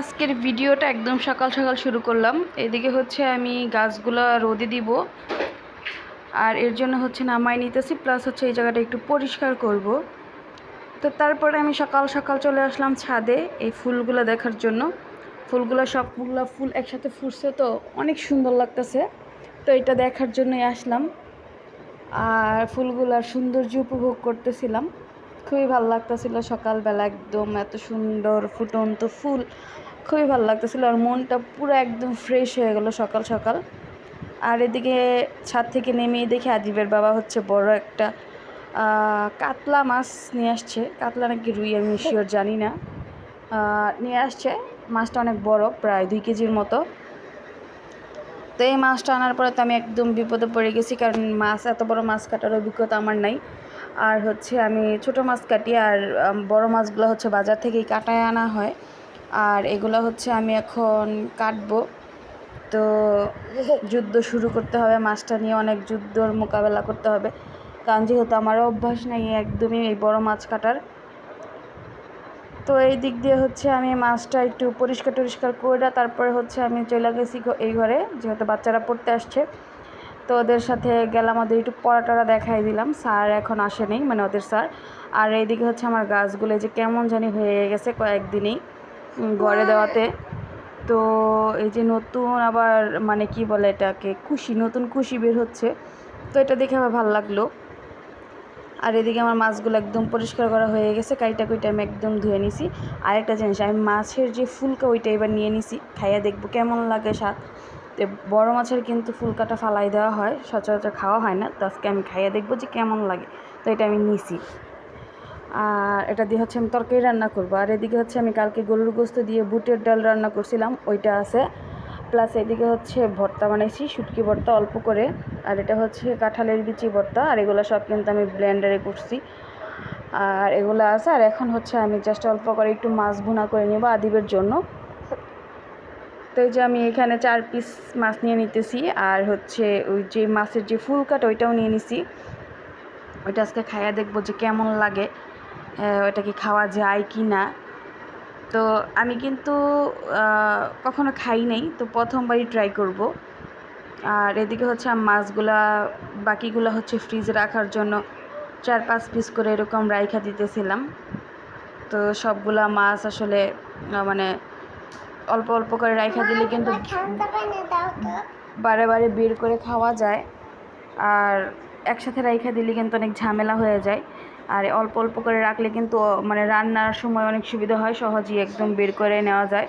আজকের ভিডিওটা একদম সকাল সকাল শুরু করলাম। এদিকে হচ্ছে আমি গাছগুলো রোদে দিব। আর এর জন্য হচ্ছে নামাই নিতেছি প্লাস হচ্ছে এই জায়গাটা একটু পরিষ্কার করব। তো তারপরে আমি সকাল সকাল চলে আসলাম ছাদে এই ফুলগুলো দেখার জন্য। ফুলগুলো সবগুলো ফুল একসাথে ফুটছে তো অনেক সুন্দর লাগতেছে। তো এটা দেখার জন্যই আসলাম। আর ফুলগুলার সৌন্দর্য উপভোগ করতেছিলাম। খুবই ভালো লাগতেছিল। সকালবেলা একদম এত সুন্দর ফুটন্ত ফুল খুবই ভালো লাগতেছিল আর মনটা পুরো একদম ফ্রেশ হয়ে গেল সকাল সকাল। আর এদিকে ছাদ থেকে নেমে দেখি আদিবের বাবা হচ্ছে বড় একটা কাতলা মাছ নিয়ে আসছে। কাতলা নাকি রুই আমি শিওর জানি না। নিয়ে আসছে। মাছটা অনেক বড়, প্রায় দুই কেজির মতো। তো এই মাছটা আনার পরে তো আমি একদম বিপদে পড়ে গেছি, কারণ মাছ, এত বড় মাছ কাটার অভিজ্ঞতা আমার নাই। আর হচ্ছে আমি ছোট মাছ কাটি আর বড় মাছগুলো হচ্ছে বাজার থেকেই কাটায় আনা হয়। আর এগুলো হচ্ছে আমি এখন কাটবো। তো যুদ্ধ শুরু করতে হবে, মাছটা নিয়ে অনেক যুদ্ধর মোকাবেলা করতে হবে। কারণ যেহেতু আমারও অভ্যাস নেই একদমই এই বড় মাছ কাটার। তো এই দিক দিয়ে হচ্ছে আমি মাছটা একটু পরিষ্কার টরিষ্কার করে তারপরে হচ্ছে আমি চলে গেছি এই ঘরে, যেহেতু বাচ্চারা পড়তে আসছে। তো ওদের সাথে গেলাম, ওদের একটু পড়া টড়া দেখাই দিলাম। স্যার এখন আসেনি মানে ওদের স্যার। আর এইদিকে হচ্ছে আমার গাছগুলো যে কেমন জানি হয়ে গেছে কয়েকদিনই গড়ে দেওয়াতে। তো এই যে নতুন আবার মানে কি বলে এটাকে, খুশি, নতুন খুশি বের হচ্ছে। তো এটা দেখে আমার ভালো লাগল। আর এদিকে আমার মাছগুলো একদম পরিষ্কার করা হয়ে গেছে, কাইটা কুইটা আমি একদম ধুয়ে নিছি। আর একটা জিনিস, আমি মাছের যে ফুলকা ওইটা এবার নিয়ে নিছি, খাইয়া দেখব কেমন লাগে স্বাদ। তো বড় মাছের কিন্তু ফুলকাটা ফালাই দেওয়া হয়, সচরাচর খাওয়া হয় না। তো আজকে আমি খাইয়া দেখব যে কেমন লাগে। তো এটা আমি নিছি। আর এটা দিয়ে হচ্ছে আমি তরকারি রান্না করব। আর এদিকে হচ্ছে আমি কালকে গরুর গোস্ত দিয়ে বুটের ডাল রান্না করছিলাম, ওইটা আছে। প্লাস এদিকে হচ্ছে ভর্তা বানাইছি, শুটকি ভর্তা অল্প করে। আর এটা হচ্ছে কাঁঠালের বিচি ভর্তা, আর এগুলো সব কিন্তু আমি ব্লেন্ডারে করছি। আর এগুলো আছে, আর এখন হচ্ছে আমি জাস্ট অল্প করে একটু মাছ ভুনা করে নেব আদিবের জন্য। তো এই যে আমি এখানে চার পিস মাছ নিয়ে নিতেছি, আর হচ্ছে ওই যে মাছের যে ফুল কাট, ওইটাও নিয়ে নিছি। ওইটা আজকে খাইয়া দেখব যে কেমন লাগে ওইটা কি খাওয়া যায় কি না। তো আমি কিন্তু কখনো খাই নাই, তো প্রথমবারই ট্রাই করব। আর এদিকে হচ্ছে আমি মাছগুলা, বাকিগুলো হচ্ছে ফ্রিজে রাখার জন্য চার পাঁচ পিস করে এরকম রাইখা দিতেছিলাম। তো সবগুলা মাছ আসলে মানে অল্প অল্প করে রাইখা দিলে কিন্তু বারে বারে বের করে খাওয়া যায়। আর একসাথে রাইখা দিলে কিন্তু অনেক ঝামেলা হয়ে যায়। আর অল্প অল্প করে রাখলে কিন্তু মানে রান্নার সময় অনেক সুবিধা হয় সহজেই একদম বের করে নেওয়া যায়।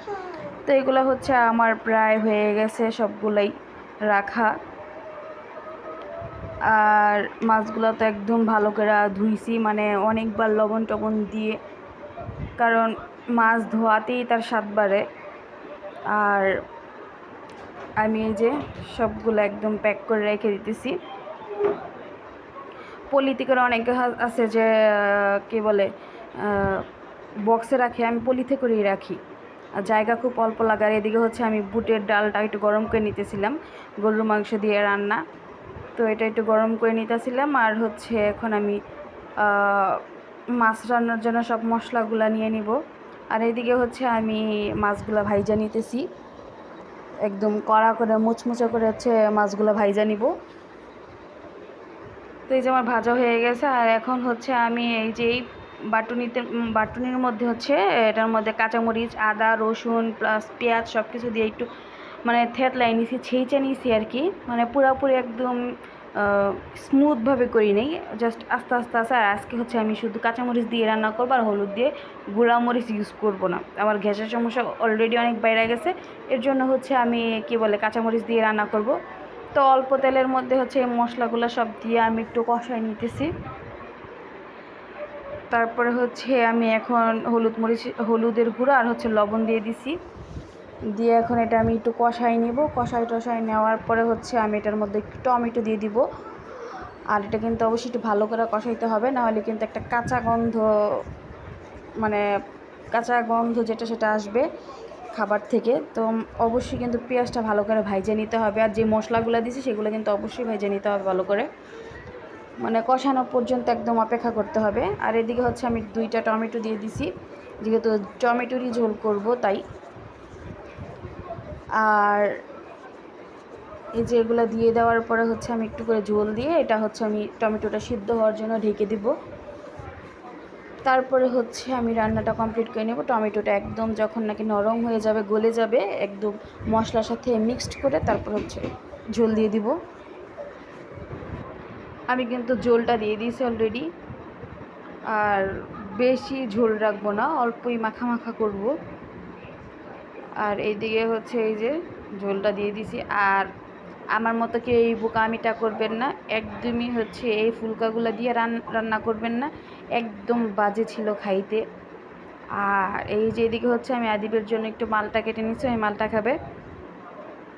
তো এগুলো হচ্ছে আমার প্রায় হয়ে গেছে সবগুলাই রাখা। আর মাছগুলো তো একদম ভালো করে ধুইছি মানে অনেকবার লবণ টবণ দিয়ে। কারণ মাছ ধোয়াতেই তার স্বাদ বাড়ে। আর আমি এই যে সবগুলো একদম প্যাক করে রেখে দিতেছি। পলিতে করে অনেকে আছে যে কি বলে বক্সে রাখে, আমি পলিতে করেই রাখি। আর জায়গা খুব অল্প লাগার, এদিকে হচ্ছে আমি বুটের ডালটা একটু গরম করে নিতেছিলাম, গরুর মাংস দিয়ে রান্না। তো এটা একটু গরম করে নিতেছিলাম, আর হচ্ছে এখন আমি মাছ রান্নার জন্য সব মশলাগুলো নিয়ে নিব। আর এদিকে হচ্ছে আমি মাছগুলো ভাইজা নিতেছি। একদম কড়া করে, মুচমুচে করে হচ্ছে মাছগুলো ভাইজা নিব। তো এই যে আমার ভাজা হয়ে গেছে, আর এখন হচ্ছে আমি এই যে এই বাটুনিতে বাটুনির মধ্যে হচ্ছে এটার মধ্যে কাঁচামরিচ, আদা, রসুন, প্লাস পেঁয়াজ সব কিছু দিয়ে একটু মানে থেতলাই নিছি, ছেঁচে নিছি আর কি। মানে পুরোপুরি একদম স্মুথভাবে করি নেই জাস্ট আস্তে আস্তে আস্তে, আর আজকে হচ্ছে আমি শুধু কাঁচামরিচ দিয়ে রান্না করব আর হলুদ দিয়ে গুঁড়া মরিচ ইউজ করব না। আমার গ্যাসের সমস্যা অলরেডি অনেক বাইরে গেছে, এর জন্য হচ্ছে আমি কি বলে কাঁচামরিচ দিয়ে রান্না করব। তো অল্প তেলের মধ্যে হচ্ছে মশলাগুলো সব দিয়ে আমি একটু কষাই নিতেছি। তারপরে হচ্ছে আমি এখন হলুদ মরিচ, হলুদের গুঁড়ো আর হচ্ছে লবণ দিয়ে দিছি। দিয়ে এখন এটা আমি একটু কষাই নিব। কষাই টষাই নেওয়ার পরে হচ্ছে আমি এটার মধ্যে একটু টমেটো দিয়ে দিব। আর এটা কিন্তু অবশ্যই একটু ভালো করে কষাইতে হবে, নাহলে কিন্তু একটা কাঁচা গন্ধ মানে কাঁচা গন্ধ যেটা সেটা আসবে খাবার থেকে। তো অবশ্যই কিন্তু পেঁয়াজটা ভালো করে ভাইজে নিতে হবে। আর যে মশলাগুলো দিছি সেগুলো কিন্তু অবশ্যই ভেজে নিতে হবে ভালো করে। মানে কষানো পর্যন্ত একদম অপেক্ষা করতে হবে। আর এদিকে হচ্ছে আমি দুইটা টমেটো দিয়ে দিছি। যেহেতু টমেটোরই ঝোল করব, তাই আর এই যে এগুলো দিয়ে দেওয়ার পরে হচ্ছে আমি একটু করে ঝোল দিয়ে এটা হচ্ছে আমি টমেটোটা সিদ্ধ হওয়ার জন্য ঢেকে দিব। তারপরে হচ্ছে আমি রান্নাটা কমপ্লিট করে নেব। টমেটোটা একদম যখন নাকি নরম হয়ে যাবে, গলে যাবে, একদম মশলার সাথে মিক্সড করে তারপর হচ্ছে ঝোল দিয়ে দিব। আমি কিন্তু ঝোলটা দিয়ে দিয়েছি অলরেডি আর বেশি ঝোল রাখব না, অল্পই মাখা মাখা করব। আর এইদিকে হচ্ছে এই যে ঝোলটা দিয়ে দিছি। আর আমার মতো কেউ এই বোকামিটা করবেন না। একদমই হচ্ছে এই ফুলকাগুলো দিয়ে রান, রান্না করবেন না। একদম বাজে ছিল খাইতে। আর এই যে এদিকে হচ্ছে আমি আদিবের জন্য একটু মালটা কেটে নিচ্ছি ওই মালটা খাবে।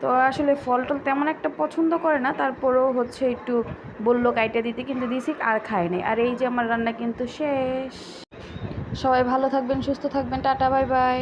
তো আসলে ফল টল তেমন একটা পছন্দ করে না, তারপরেও হচ্ছে একটু বলল কাইটা দিতে, কিন্তু দিছি আর খায় নাই। আর এই যে আমার রান্না কিন্তু শেষ। সবাই ভালো থাকবেন, সুস্থ থাকবেন। Tata, bye bye.